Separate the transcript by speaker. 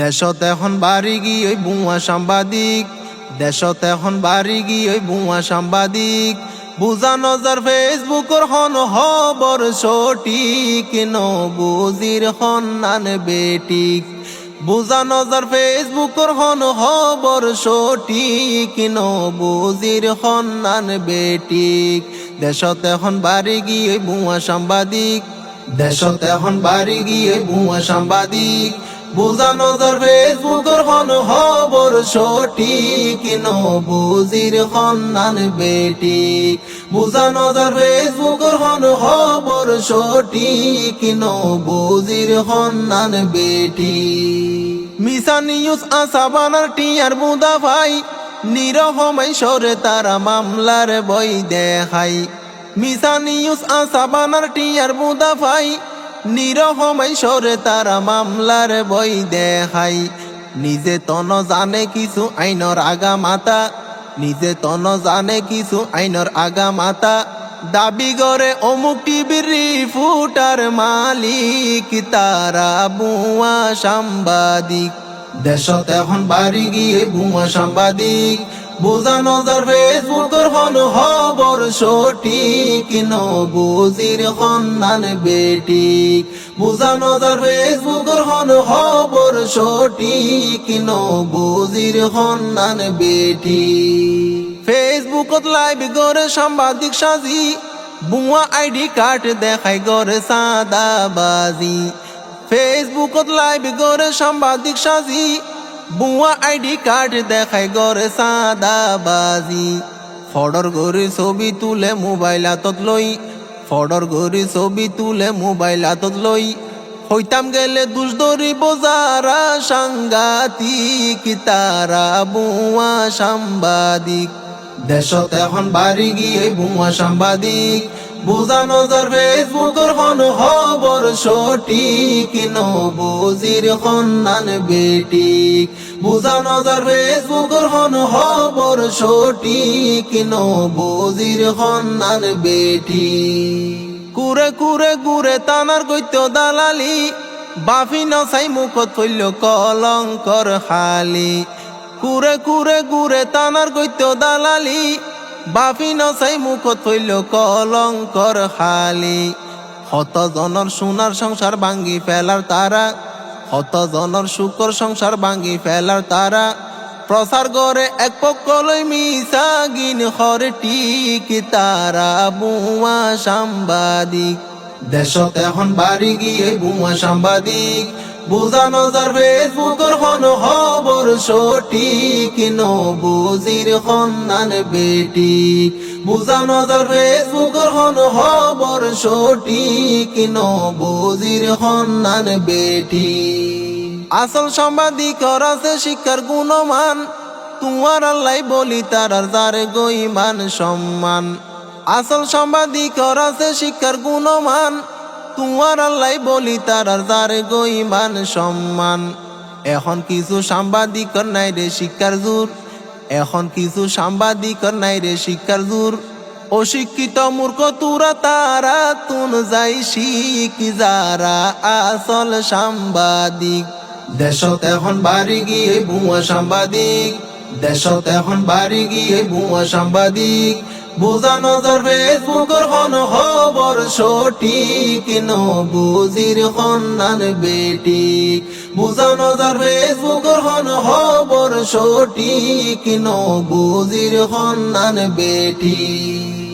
Speaker 1: দেশত এখন বাড়ি গিয়ে ওই বুয়া সাংবাদিক, দেশত এখন বাড়ি গিয়ে ওই বুয়া সাংবাদিক। বুঝা নজর ফেসবুকর হন হবর সঠিক ন বুজির হন্নান বেটিক বুঝা নজর ফেসবুকর হন হবর সঠিক ন বুজির হন্নান বেটিক দেশত এখন বাড়ি গিয়ে বুয়া সাংবাদিক, দেশত এখন বাড়ি গিয়ে বুয়া সাংবাদিক। বুঝা নজর ফেসবুকর হন হবর সঠিক ন বুজির হন্নান বেটিক বুঝা নজর ফেসবুকর হন হবর সঠিক ন বুজির হন্নান বেটিক মিসা নিউজ আসাবানার টিয়ার বুদা ভাই নিরহমাই সরে তারা মামলার বই দেখাই। মিসা নিউজ আসাবানার টিয়ার বুদা ভাই নিরহমাই সরে তারা মামলার বই দেখাই। নিজে তন জানে কিছু আইনর আগা মাতা। নিজে তন জানে কিছু আইনর আগা মাতা। দাবি করে অমুক টিভির ফুটার মালিক তারা বুয়া সাংবাদিক। দেশত এখন বাড়ি গিয়ে বুয়া সাংবাদিক। বোঝা নজর ফেসবুকর হন হবর সঠিক ন বুজির হন্নান বেটিক। বোঝা নজর ফেসবুকর হন হবর সঠিক ন বুজির হন্নান বেটিক। ফেসবুকত লাইভ করে সাংবাদিক সাজি, বুয়া আইডি কার্ড দেখাই গরে সাদাবাজি। ফেসবুকত লাইভ করে সাংবাদিক সাজি বুয়া আইডি কার্ড দেখাই গরে সাদাবাজি। ফডর গরি ছবি তুলে মোবাইল হাতত লই। ফডর গরি ছবি তুলে মোবাইল হাতত লই। হইতাম গেলে দুষ ধরিব যারা সাংঘাতিক, তারা বুয়া সাংবাদিক। দেশত এখন বাড়ি গিয়ে বুয়া সাংবাদিক। বুঝা নজর ফেসবুকর হন হবর সঠিক ন বুজির হন্নান বেটিক। বুঝা নজর ফেসবুকর হন হবর সঠিক ন বুজির হন্নান বেটিক। কুরে কুরে গুরে তানার গৈত্য দালালি, বাফি নসাই মুখত ফইল কলঙ্কর হালি। কুরে কুরে গুরে তানার গৈত্য দালালি বাফি নসাই মুখত ফইল কলঙ্কর হালি। হত জনর সোনার সংসার ভাঙ্গি ফেলার তারা। হত জনর শুকর সংসার ভাঙ্গি ফেলার তারা। প্রসার করে এক পক্কলই মিশা গিন হর টিক তারা। বুয়া সাংবাদিক দেশত এখন বাড়ি গিয়ে বুয়া সাংবাদিক বুঝা নজর ফেসবুকর হন হবর সঠিক ন বুজির হন্নান বেটিক বুঝা নজর ফেসবুকর হন হবর সঠিক ন বুজির হন্নান বেটিক আসল সাংবাদিক আছে শিক্ষার গুণমান, তোমার আল্লাহ বলি তারার যারে গইমান সম্মান। আসল সাংবাদিক আছে শিক্ষার গুণমান তোমার আল্লাহ বলি তারার যারে গইমান সম্মান। এখন কিছু সাংবাদিক নাই রে শিক্ষার জোর। এখন কিছু সাংবাদিক নাই রে শিক্ষার জোর। অশিক্ষিত মূর্খ তুরা, তারা তুন যাই শিখ, যারা আসল সাংবাদিক। দেশত এখন বাড়ি গিয়ে বুয়া সাংবাদিক। দেশত এখন বাড়ি গিয়ে বুয়া সাংবাদিক। বোঝা নজর ফেসবুকর হন খবর সঠিক ন বুজির হন্নান বেটি বোঝানো নজর ফেসবুকর হন খবর সঠিক ন বুজির হন্নান বেটিক